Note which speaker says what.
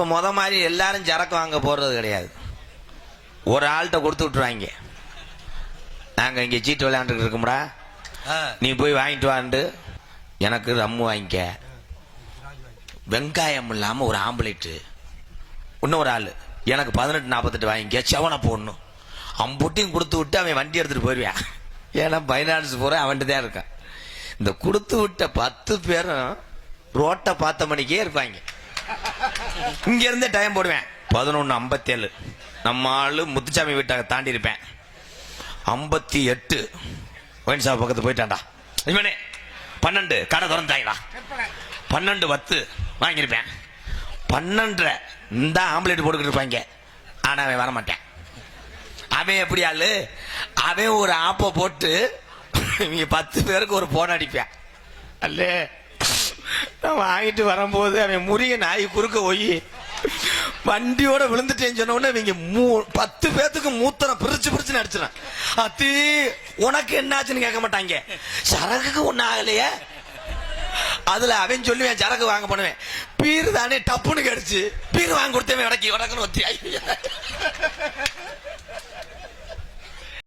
Speaker 1: இப்ப முத மாதிரி எல்லாரும் சரக்கு வாங்க போறது கிடையாது. ஒரு ஆள்கிட்ட கொடுத்து விட்டுருவாங்க. நாங்க இங்க சீட்டு விளையாண்டுட்டு இருக்கோம்டா. நீ போய் வாங்கிட்டு வாண்டு. எனக்கு ரம்மு வாங்கிக்க. வெங்காயம் இல்லாம ஒரு ஆம்பளைட்டு இன்னொரு ஆளு. எனக்கு பதினெட்டு நாற்பத்தெட்டு வாங்கிக்க. செவனை போடணும். அம்புட்டியும் கொடுத்து விட்டு அவன் வண்டி எடுத்துட்டு போயிருவான் ஏன்னா பைனான்ஸ் போற அவன்கிட்ட தான் இருக்கான். இந்த கொடுத்து விட்ட பத்து பேரும் ரோட்டை பார்த்த மணிக்கே இருப்பாங்க. இங்க இருந்தே டைம் போடுவேன். பதினொன்று ஐம்பத்தேழு. நம்ம ஆளு முத்துச்சாமி வீட்டை தாண்டி இருப்பேன். ஐம்பத்தி எட்டு ஒயின் ஷாப் பக்கத்து போயிட்டான்டா. இவனே பன்னெண்டு. கடை திறந்தாங்களா? பன்னெண்டு பத்து வாங்கியிருப்பேன். பன்னெண்டரை. இந்த ஆம்லேட் போட்டுக்கிட்டு இருப்பாங்க. ஆனா அவன் வர மாட்டேன் அவன் எப்படி ஆளு? அவன் ஒரு ஆப்பை போட்டு இவங்க பத்து பேருக்கு ஒரு போன் அடிப்பேன். அல்லே நான் வாங்கிட்டு வரும்போது அவன் முறிய நாய் குறுக்க போய் வண்டியோட விழுந்துட்டேன்னு சொன்ன உடனே இவங்க மூ பத்து பேத்துக்கு மூத்தரம் பிரிச்சு பிரிச்சு அடிச்சிடான் அத்தி உனக்கு என்னாச்சுன்னு கேட்க மாட்டாங்க. சரக்குக்கு ஒன்றும் ஆகலையே. அதுல அவன் சொல்லுவேன் சரக்கு வாங்க பண்ணுவேன் பீர் தானே டப்புன்னு கடிச்சு. பீர் வாங்கி கொடுத்தவன் உடக்கி உடக்குன்னு ஒத்தி.